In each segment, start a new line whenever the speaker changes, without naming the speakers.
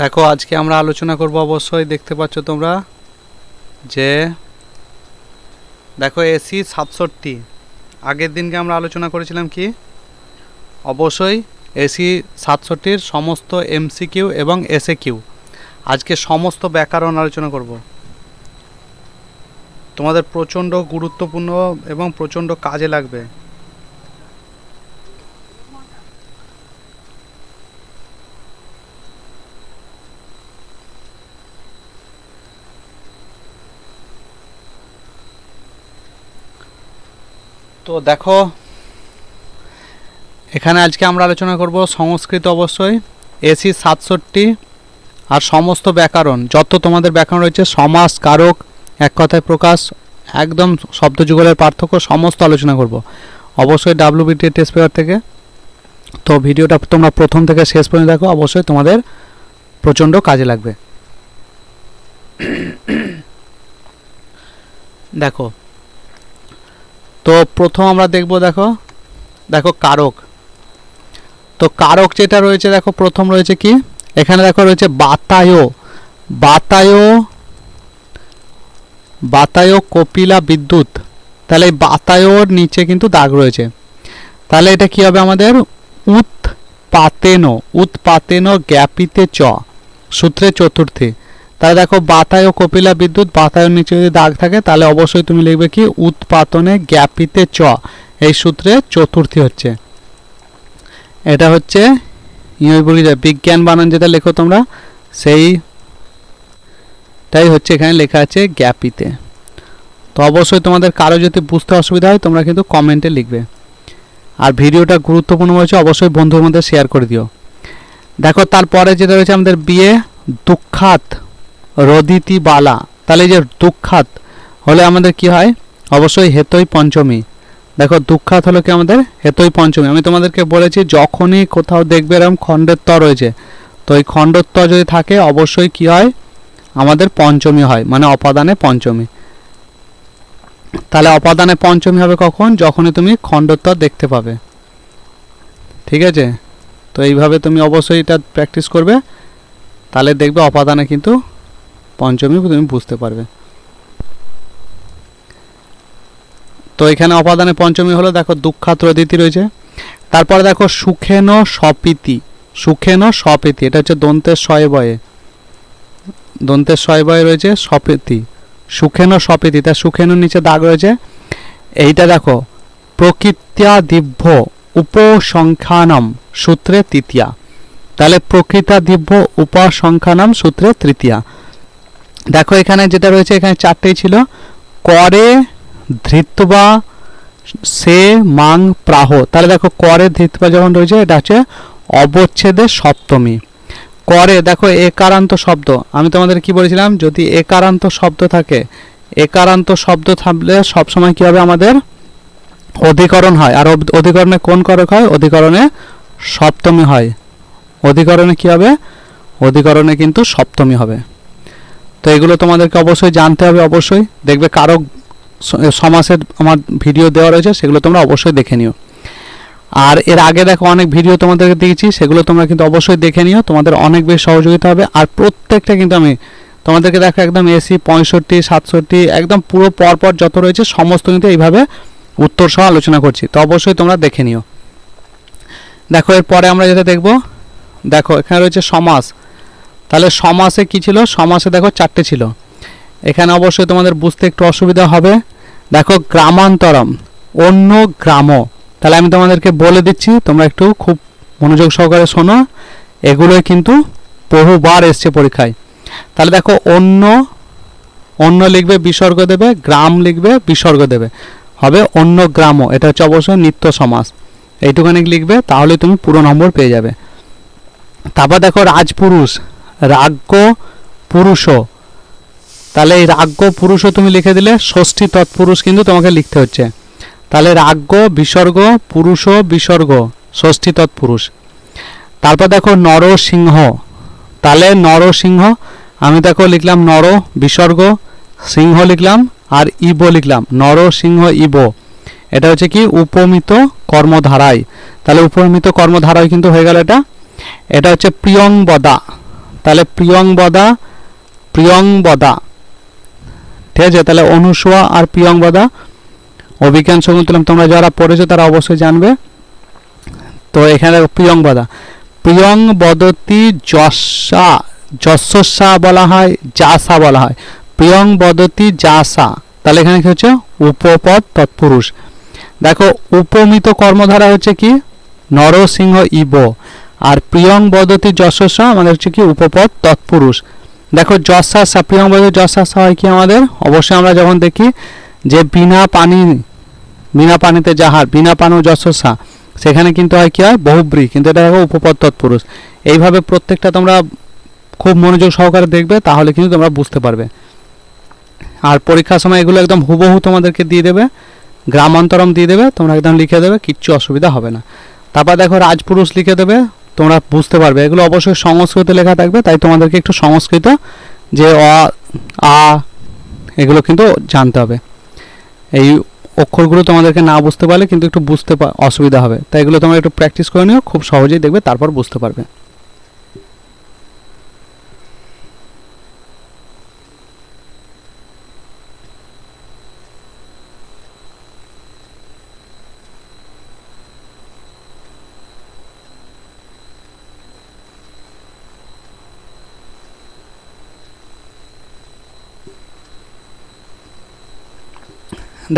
দেখো, আজকে আমরা আলোচনা করব অবশ্যই, দেখতে পাচ্ছ তোমরা যে, দেখো, এসি সাতষট্টি। আগের দিনকে আমরা আলোচনা করেছিলাম কি? অবশ্যই, এসি সাতষট্টির সমস্ত এমসিকিউ এবং এসএ কিউ আজকে সমস্ত ব্যাকরণ আলোচনা করব। তোমাদের প্রচণ্ড গুরুত্বপূর্ণ এবং প্রচণ্ড কাজে লাগবে। তো দেখো, এখানে আজকে আমরা আলোচনা করব সংস্কৃত অবশ্যই, এসি সাতষট্টি আর সমস্ত ব্যাকরণ, যত তোমাদের ব্যাকরণ রয়েছে, সমাস, কারক, এক কথায় প্রকাশ, একদম শব্দযুগলের পার্থক্য, সমস্ত আলোচনা করব। অবশ্যই ডাব্লিউবিটি টেস্ট পেপার থেকে। তো ভিডিওটা তোমরা প্রথম থেকে শেষ পর্যন্ত দেখো, অবশ্যই তোমাদের প্রচণ্ড কাজে লাগবে। দেখো তো প্রথম আমরা দেখব দেখো দেখো কারক। তো কারক যেটা রয়েছে, দেখো প্রথম রয়েছে কি? এখানে দেখো রয়েছে বাতায়। বাতায় বাতায় কপিলা বিদ্যুৎ। তাহলে এই বাতায়র নিচে কিন্তু দাগ রয়েছে। তাহলে এটা কি হবে আমাদের? উৎপাতেন। উৎপাতেন জ্ঞাপিতে চ সূত্রে চতুর্থী। তাহলে দেখো বাতায় ও কপিলা বিদ্যুৎ বাতায়র নিচে যদি দাগ থাকে, তাহলে অবশ্যই তুমি লিখবে কি? উৎপাতনে জ্ঞাপিতে চ। এই সূত্রে চতুর্থী হচ্ছে। এটা হচ্ছে ইংরেজি বিজ্ঞান বানান যেটা লেখো তোমরা সেইটাই হচ্ছে এখানে লেখা আছে জ্ঞাপিতে তো অবশ্যই তোমাদের কারও যদি বুঝতে অসুবিধা হয়, তোমরা কিন্তু কমেন্টে লিখবে। আর ভিডিওটা গুরুত্বপূর্ণ হয়েছে, অবশ্যই বন্ধুর মধ্যে শেয়ার করে দিও। দেখো তারপরে যেটা রয়েছে আমাদের বিয়ে, দুঃখাত। রদিতি বালা। তাহলে যে দুঃখাত হলে আমাদের কি হয়? অবশ্যই হেতই পঞ্চমী। দেখো, দুঃখাত হলো কি আমাদের? হেতই পঞ্চমী। আমি তোমাদেরকে বলেছি, যখনই কোথাও দেখবে এরকম খণ্ডের ত রয়েছে, তো এই খণ্ডের ত যদি থাকে, অবশ্যই কি হয়? আমাদের পঞ্চমী হয় মানে অপাদানে পঞ্চমী। তাহলে অপাদানে পঞ্চমী হবে কখন? যখনই তুমি খণ্ডত্ব দেখতে পাবে। ঠিক আছে? তো এইভাবে তুমি অবশ্যই এটা প্র্যাকটিস করবে। তাহলে দেখবে অপাদানে কিন্তু পঞ্চমী তুমি বুঝতে পারবে। তো এখানে অপাদানে পঞ্চমী হলো, দেখো দুঃখাত রদিতি রয়েছে। তারপরে দেখো সুখেন সপিতি সুখেন সপিতি এটা হচ্ছে দন্তের শয়ে দন্তের শয়ে রয়েছে সপিতি সুখেন সপিতি তার সুখেন নিচে দাগ রয়েছে। এইটা দেখো, প্রকৃত্যা দিব্য উপসংখ্যানম, সূত্রে তৃতীয়া। তাহলে প্রকৃতা দিব্য উপসংখ্যানম, সূত্রে তৃতীয়া। দেখো এখানে যেটা রয়েছে, এখানে চারটেই ছিল। করে ধৃতবা সে মাং প্রাহ। তাহলে দেখো, করে ধৃতবা যখন রয়েছে, এটা হচ্ছে অবচ্ছেদের সপ্তমী। করে, দেখো, একারান্ত শব্দ। আমি তোমাদের কি বলেছিলাম? যদি একারান্ত শব্দ থাকে, একারান্ত শব্দ থাকলে সবসময় কি হবে? আমাদের অধিকরণ হয়। আর অধিকরণে কোন করক হয়? অধিকরণে সপ্তমী হয়। অধিকরণে কি হবে? অধিকরণে কিন্তু সপ্তমী হবে। তো এগুলো তোমাদেরকে অবশ্যই জানতে হবে, অবশ্যই। দেখবে কারক স- সমাসের আমার ভিডিও দেওয়া রয়েছে, সেগুলো তোমরা অবশ্যই দেখে নিও। আর এর আগে দেখো অনেক ভিডিও তোমাদেরকে দিয়েছি সেগুলো তোমরা কিন্তু অবশ্যই দেখে নিও। তোমাদের অনেক বেশি সহযোগিতা হবে। আর প্রত্যেকটা কিন্তু আমি তোমাদেরকে দেখো একদম এসি, পঁয়ষট্টি, সাতষট্টি, একদম পুরো পরপর যত রয়েছে, সমস্ত কিন্তু এইভাবে উত্তর সহ আলোচনা করছি। তো অবশ্যই তোমরা দেখে নিও। দেখো, এরপরে আমরা যেটা দেখব, দেখো, এখানে রয়েছে সমাস। তাহলে সমাসে কি ছিল? সমাসে দেখো চারটে ছিল। এখানে অবশ্যই তোমাদের বুঝতে একটু অসুবিধা হবে। দেখো গ্রামান্তরম, অন্য গ্রাম। তাহলে আমি তোমাদেরকে বলে দিচ্ছি, তোমরা একটু খুব মনোযোগ সহকারে শোনো। এগুলোই কিন্তু বহুবার এসছে পরীক্ষায়। তাহলে দেখো অন্য অন্য লিখবে বিসর্গ দেবে, গ্রাম লিখবে বিসর্গ দেবে। হবে অন্য গ্রাম, এটা হচ্ছে অবশ্যই নিত্য সমাস। এইটুখানি লিখবে, তাহলে তুমি পুরো নম্বর পেয়ে যাবে। তারপর দেখো রাজপুরুষ রাজ্য পুরুষ। তাহলে এই রাজ্য পুরুষও তুমি লিখে দিলে, ষষ্ঠী তৎপুরুষ কিন্তু তোমাকে লিখতে হচ্ছে। তাহলে রাজ্য বিসর্গ, পুরুষ, বিসর্গ, ষষ্ঠী তৎপুরুষ। তারপর দেখো নরসিংহ তাহলে নরসিংহ আমি দেখো লিখলাম নর, বিসর্গ, সিংহ লিখলাম, আর ইব লিখলাম। নরসিংহ ইব। এটা হচ্ছে কি? উপমিত কর্মধারায়। তাহলে উপমিত কর্মধারায় কিন্তু হয়ে গেল এটা। এটা হচ্ছে প্রিয়ংবদা তাহলে প্রিয়ংবদা প্রিয়ংবদা। ঠিক আছে, তাহলে অনুসোয়া আর প্রিয়ংবদা। অভিজ্ঞান শকুন্তলম তোমরা যারা পড়েছো তারা অবশ্যই জানবে। তো এখানে প্রিয়ংবদা। প্রিয়ং বদতি যশা, যশস্যা বলা হয়, যাসা বলা হয়। প্রিয়ং বদতি যাসা। তাহলে এখানে কি হচ্ছে? উপপদ তৎপুরুষ। দেখো, উপমিত কর্মধারা হচ্ছে কি? নরসিংহ ইব। আর প্রিয়ং বদতি যশস্যা আমাদের হচ্ছে কি উপপদ তৎপুরুষ। দেখো যশাসা প্রিয়ং বদতি যশাসা হয় কি আমাদের? অবশ্যই আমরা যখন দেখি যে বিনা পানি, বিনা পানিতে যাহার, বিনা পানো যশস্যা সেখানে কিন্তু হয় কি হয়? বহুব্রী, কিন্তু এটা দেখো উপপদ তৎপুরুষ। এইভাবে প্রত্যেকটা তোমরা খুব মনোযোগ সহকারে দেখবে, তাহলে কিন্তু তোমরা বুঝতে পারবে। আর পরীক্ষার সময় এগুলো একদম হুবহু তোমাদেরকে দিয়ে দেবে, গ্রামান্তরম দিয়ে দেবে, তোমরা একদম লিখে দেবে, কিচ্ছু অসুবিধা হবে না। তারপর দেখো রাজপুরুষ লিখে দেবে তোমরা বুঝতে পারবে। এগুলো অবশ্যই সংস্কৃত লেখা থাকবে, তাই তোমাদেরকে একটু সংস্কৃত, যে, অ, আ, এগুলো কিন্তু জানতে হবে। এই অক্ষরগুলো তোমাদেরকে না বুঝতে পারলে কিন্তু একটু বুঝতে অসুবিধা হবে। তাই এগুলো তোমরা একটু প্র্যাকটিস করে নিও, খুব সহজেই দেখবে, তারপর বুঝতে পারবে।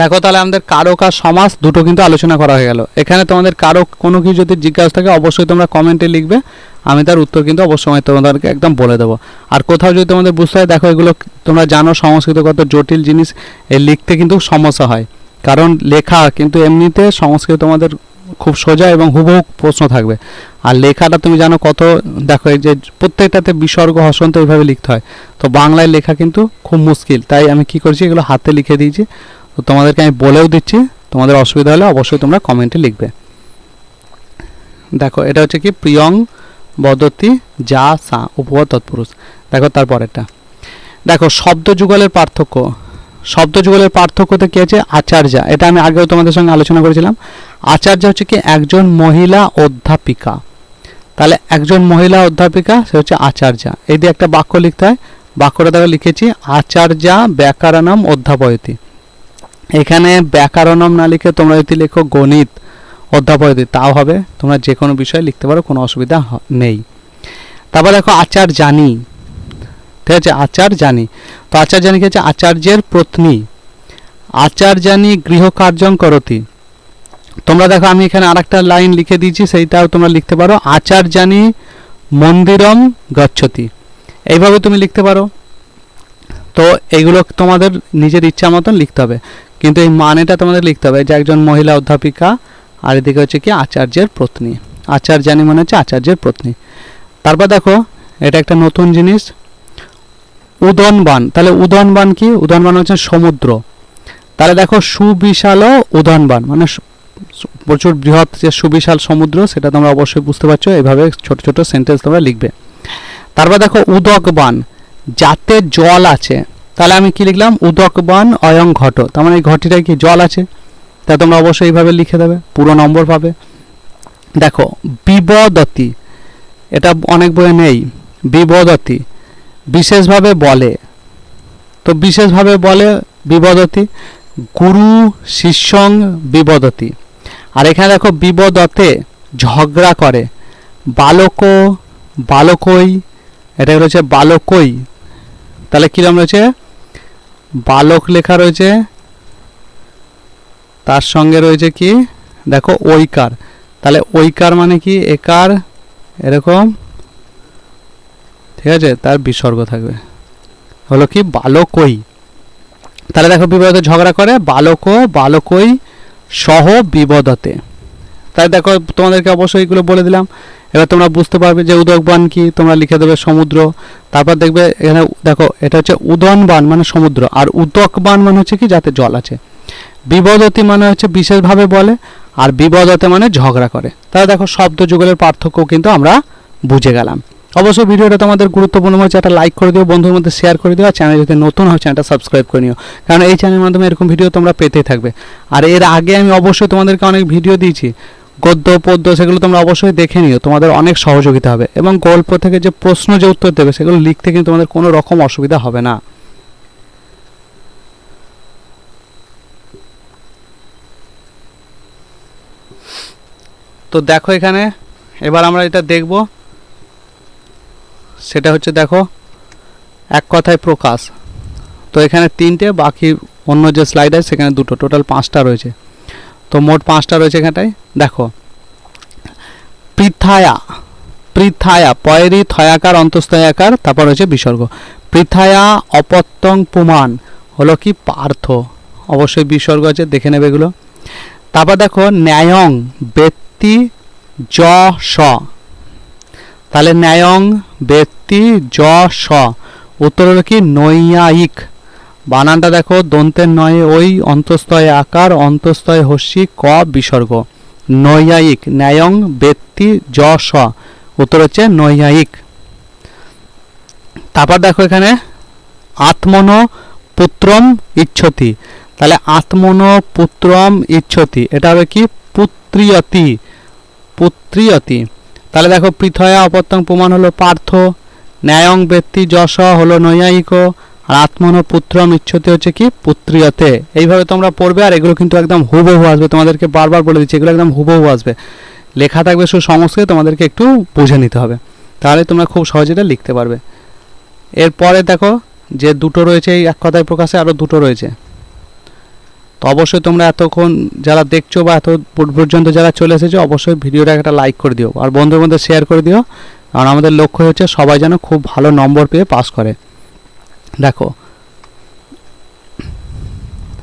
দেখো তাহলে আমাদের কারক আর সমাস দুটো কিন্তু আলোচনা করা হয়ে গেল। এখানে তোমাদের কারক কোনো কিছু যদি জিজ্ঞাসা থাকে, অবশ্যই তোমরা কমেন্টে লিখবে। আমি তার উত্তর কিন্তু অবশ্যই তোমাদেরকে একদম বলে দেবো। আর কোথাও যদি তোমাদের বুঝতে হয়, দেখো এগুলো তোমরা জানো, সংস্কৃত কত জটিল জিনিস লিখতে কিন্তু সমস্যা হয়। কারণ লেখা কিন্তু এমনিতে সংস্কৃত তোমাদের খুব সোজা এবং হুবহু প্রশ্ন থাকবে। আর লেখাটা তুমি জানো কত, দেখো এই যে প্রত্যেকটাতে বিসর্গ, হসন্ত এইভাবে লিখতে হয়। তো বাংলায় লেখা কিন্তু খুব মুশকিল। তাই আমি কি করছি, এগুলো হাতে লিখে দিয়েছি। তো তোমাদেরকে আমি বলেও দিচ্ছি, তোমাদের অসুবিধা হলে অবশ্যই তোমরা কমেন্টে লিখবে। দেখো, এটা হচ্ছে কি? প্রিয়ং বদতি যা সা উপপদ তৎপুরুষ। দেখো তারপরেরটা দেখো, শব্দ যুগলের পার্থক্য। শব্দ যুগলের পার্থক্যতে কি আছে? আচার্যা। এটা আমি আগেও তোমাদের সঙ্গে আলোচনা করেছিলাম। আচার্য হচ্ছে কি? একজন মহিলা অধ্যাপিকা। তাহলে একজন মহিলা অধ্যাপিকা, সে হচ্ছে আচার্যা। এই দিয়ে একটা বাক্য লিখতে হয়। বাক্যটা দেখো, লিখেছি। আচার্যা ব্যাকরণম অধ্যাপয়তি। এখানে ব্যাকরণম না লিখে তোমরা যদি লেখো গণিত অধ্যাপয়তি তাও হবে। তোমরা যে কোনো বিষয় লিখতে পারো, কোনো অসুবিধা নেই। তারপর দেখো আচার জানি ঠিক আছে আচার জানি তো আচার জানি কি হচ্ছে? আচার্যের পত্নী। আচার জানি গৃহকার্যং করতি। তোমরা দেখো, আমি এখানে আরেকটা লাইন লিখে দিয়েছি, সেইটাও তোমরা লিখতে পারো। আচার জানি মন্দিরম গচ্ছতি। এইভাবে তুমি লিখতে পারো। তো এইগুলো তোমাদের নিজের ইচ্ছা মতন লিখতে হবে। কিন্তু এই মানেটা তোমাদের লিখতে হবে। যে একজন মহিলা অধ্যাপিকা, আর এদিকে হচ্ছে কি আচার্যের পত্নী। আচার্য জানি মানে হচ্ছে আচার্যের পত্নী। তারপর দেখো, এটা একটা নতুন জিনিস। উদনবান। তাহলে উদনবান কি? উদনবান হচ্ছে সমুদ্র। তাহলে দেখো, সুবিশাল উদনবান। মানে প্রচুর বৃহৎ যে সুবিশাল সমুদ্র, সেটা তোমরা অবশ্যই বুঝতে পারছ। এইভাবে ছোট ছোট সেন্টেন্স তোমরা লিখবে। তারপর দেখো উদকবান যাতে জল আছে। তাহলে আমি কি লিখলাম? উদকবান অয়ং ঘট। তার মানে এই ঘটিটায় কি জল আছে? তা তোমরা অবশ্যই এইভাবে লিখে দেবে, পুরো নম্বর পাবে। দেখো, বিবদতি, এটা অনেক বইয়ে নেই। বিবদতি, বিশেষভাবে বলে। তো বিশেষভাবে বলে বিবদতি, গুরু শিষ্যং বিবদতি। আর এখানে দেখো, বিবদতে ঝগড়া করে। বালক, বালকই, এটা রয়েছে বালকই। তাহলে কিরম রয়েছে? বালক লেখা রয়েছে। তার সঙ্গে রয়েছে কি? দেখো, ঐকার। তাহলে ঐকার মানে কি? একার, এরকম। ঠিক আছে? তার বিসর্গ থাকবে। হলো কি? বালকই। তাহলে দেখো বিবাদতে ঝগড়া করে বালক, বালকই সহ বিবদতে। তাই দেখো, তোমাদেরকে অবশ্যই এগুলো বলে দিলাম। এবার তোমরা বুঝতে পারবে যে উদকবান কি, তোমরা লিখে দেবে সমুদ্র। তারপর দেখবে এখানে দেখো, এটা হচ্ছে উদনবান মানে সমুদ্র। আর উদকবান মানে হচ্ছে কি? যাতে জল আছে। বিবদতি মানে হচ্ছে বিশেষভাবে বলে, আর বিবদতে মানে ঝগড়া করে। তাহলে দেখো, শব্দ যুগলের পার্থক্য কিন্তু আমরা বুঝে গেলাম। অবশ্যই ভিডিওটা তোমাদের গুরুত্বপূর্ণ হচ্ছে একটা লাইক করে দিও, বন্ধুর মধ্যে শেয়ার করে দিও, আর চ্যানেল যদি নতুন হয় চ্যানেলটা সাবস্ক্রাইব করে নিও। কারণ এই চ্যানেলের মাধ্যমে এরকম ভিডিও তোমরা পেতেই থাকবে। আর এর আগে আমি অবশ্যই তোমাদেরকে অনেক ভিডিও দিয়েছি। গদ্য, পদ্য সেগুলো তোমরা অবশ্যই দেখে নিও। তোমাদের অনেক সহযোগিতা হবে। এবং গল্প থেকে যে প্রশ্ন যে উত্তর দেবে, সেগুলো লিখতে কিন্তু তোমাদের কোনো রকম অসুবিধা হবে না। তো দেখো এখানে, এবার আমরা এটা দেখব। সেটা হচ্ছে দেখো, এক কথায় প্রকাশ। তো এখানে তিনটে, বাকি অন্য যে স্লাইড আছে, সেখানে দুটো। টোটাল পাঁচটা রয়েছে। তো মোট পাঁচটা রয়েছে এখানটায়। দেখো। পৃথায়া। পৃথায়া, পয়েরি, থয়াকার অন্তস্তয়াকার তারপর হচ্ছে বিসর্গ। পৃথায়া অপত্যং পুমান। হলো কি? পার্থ। অবশ্যই বিসর্গ আছে, দেখে নেবে এগুলো। তারপর দেখো, ন্যায়ং, ব্যক্তি, জ, স। তাহলে ন্যায়ং, ব্যক্তি, জ, স। উত্তর হলো কি? নৈয়ায়িক। বানানটা দেখো, দন্তের নয় ওই অন্তস্তয় আকার অন্তস্তয় হস্যি, ক, বিসর্গ। নৈয়ায়িক ন্যায়ং ব্যক্তি জ স। উত্তর হচ্ছে নৈয়ায়িক তারপর দেখো এখানে, আত্মন, পুত্রম, ইচ্ছতি। তাহলে আত্মন, পুত্রম, ইচ্ছতি, এটা হবে কি? পুত্রিয়তি। পুত্রিয়তি। তাহলে দেখো, পৃথয়া অপত্যং প্রমাণ হলো পার্থ। ন্যায়ং ব্যক্তি যশ হলো নৈয়ায়িক আর আত্মন পুত্রম ইচ্ছতে হচ্ছে কি? পুত্রিয়তে। এইভাবে তোমরা পড়বে আর এগুলো কিন্তু একদম হুবহু আসবে। তোমাদেরকে বারবার বলে দিচ্ছি, এগুলো একদম হুবহু আসবে। লেখা থাকবে শুধু সংস্কৃত, তোমাদেরকে একটু বুঝে নিতে হবে। তাহলে তোমরা খুব সহজে এটা লিখতে পারবে। এরপরে দেখো যে দুটো রয়েছে, এই এক কথায় প্রকাশে আরও দুটো রয়েছে। তো অবশ্যই তোমরা এতক্ষণ যারা দেখছ বা এত পর্যন্ত যারা চলে এসেছ, অবশ্যই ভিডিওটা একটা লাইক করে দিও। আর বন্ধুর মধ্যে শেয়ার করে দিও। কারণ আমাদের লক্ষ্য হচ্ছে সবাই যেন খুব ভালো নম্বর পেয়ে পাস করে।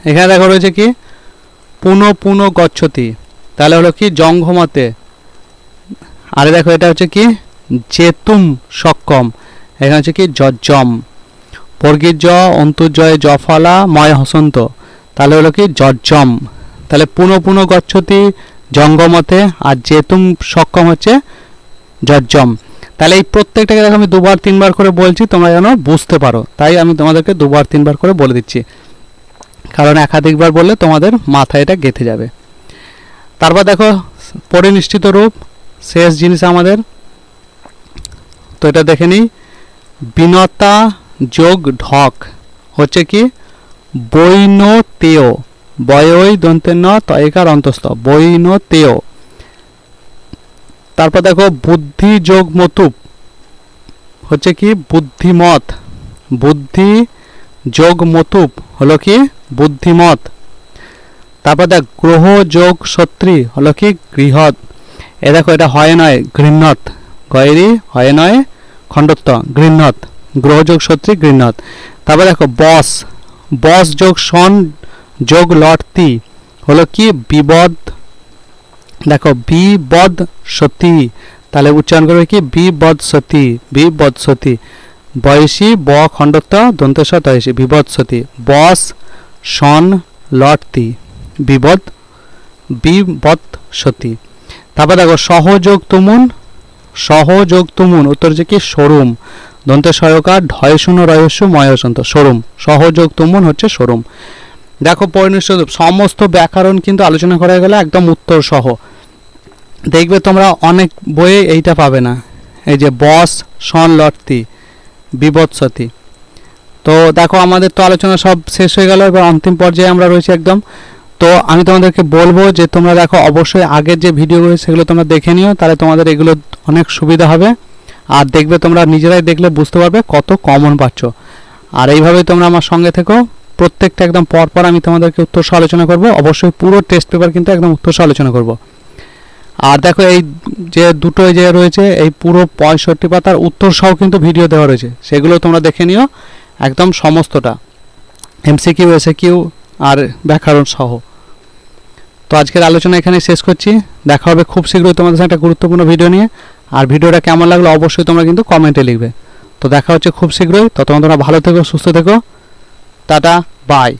এখানে দেখো রয়েছে কি? পুনঃ পুনঃ গচ্ছতি। তাহলে হলো কি? জঙ্ঘমতে। আরে দেখো, এটা হচ্ছে কি? জেতুম সক্ষম এখানে হচ্ছে কি? যজ্জম বর্গীর জ অন্তর্জয়, জফলা, ময় হসন্ত। তাহলে হলো কি? যজ্জম তাহলে পুনঃ পুনঃ গচ্ছতি জঙ্গমতে আর জেতুম সক্ষম হচ্ছে যজ্জম তাহলে এই প্রত্যেকটাকে দেখো আমি দুবার, তিনবার করে বলছি, তোমরা যেন বুঝতে পারো। তাই আমি তোমাদেরকে দুবার, তিনবার করে বলে দিচ্ছি। কারণ একাধিকবার বললে তোমাদের মাথায় এটা গেঁথে যাবে। তারপর দেখো, পরিনিশ্চিত রূপ, শেষ জিনিস আমাদের। তো এটা দেখে নিই। বিনতা যোগ ঢক হচ্ছে কি? বৈনতেয়। বয়ই দন্তের ন তয়কার অন্তস্থ। বৈনতেয়। তারপর দেখো বুদ্ধি যোগ মতুপ। হচ্ছে কি? বুদ্ধিমত। বুদ্ধি যোগ মতুপ হলো কি? বুদ্ধিমত। তারপর দেখ, গ্রহ যোগ সত্রী হলো কি? গৃহৎ এ দেখো, এটা হয় নয় গৃহৎ গয়েরি হয় নয়, খণ্ডত্ব গৃহৎ গ্রহযোগ সত্রী গৃহৎ তারপর দেখো, বস। বস যোগ সন যোগ লটতি হলো কি? বিবদ দেখো বি বদ সতী। তাহলে উচ্চারণ করবে কি? বিবদ সতী বিবদ সতী। বয়সী, ব খণ্ডত্ব দন্তেশ তয়সী। বিবদ সতী। বস, সন, লটতি। বিবদ বিবদ সতী। তারপর দেখো সহযোগ তুমুন সহযোগ তুমুন উত্তর হচ্ছে কি? শোরুম দন্তে সয়কার ঢয় শূন্য রহস্য ময়সন্ত। শোরুম সহযোগ তুমুন হচ্ছে শোরুম দেখো পরিনিষ্ঠ সমস্ত ব্যাকরণ কিন্তু আলোচনা করা গেলে, একদম উত্তর সহ। দেখবে তোমরা অনেক বইয়ে এইটা পাবে না। এই যে বস, সন, লটতি, বিবৎসতি। তো দেখো আমাদের তো আলোচনা সব শেষ হয়ে গেল, এবার অন্তিম পর্যায়ে আমরা রয়েছি একদম। তো আমি তোমাদেরকে বলব যে তোমরা দেখো অবশ্যই আগের যে ভিডিওগুলো সেগুলো তোমরা দেখে নিও, তাহলে তোমাদের এগুলো অনেক সুবিধা হবে। আর দেখবে তোমরা নিজেরাই দেখলে বুঝতে পারবে কত কমন পাচ্ছ। আর এইভাবেই তোমরা আমার সঙ্গে থেকো। প্রত্যেকটা একদম পর পর আমি তোমাদেরকে উত্তর আলোচনা করব। অবশ্যই পুরো টেস্ট পেপার কিন্তু একদম উত্তর আলোচনা করব। আর দেখো এই যে দুটো যে রয়েছে, এই পুরো পঁয়ষট্টি পাতার উত্তর সহ কিন্তু ভিডিও দেওয়া রয়েছে। সেগুলো তোমরা দেখে নিও, একদম সমস্তটা। এমসিকিউ এসে কিউ আর ব্যাকরণ সহ। তো আজকের আলোচনা এখানে শেষ করছি। দেখা হবে খুব শীঘ্রই তোমাদের সাথে একটা গুরুত্বপূর্ণ ভিডিও নিয়ে। আর ভিডিওটা কেমন লাগল অবশ্যই তোমরা কিন্তু কমেন্টে লিখবে। তো দেখা হচ্ছে খুব শীঘ্রই। ততক্ষণ তোমরা ভালো থেকো, সুস্থ থেকো। Tata bye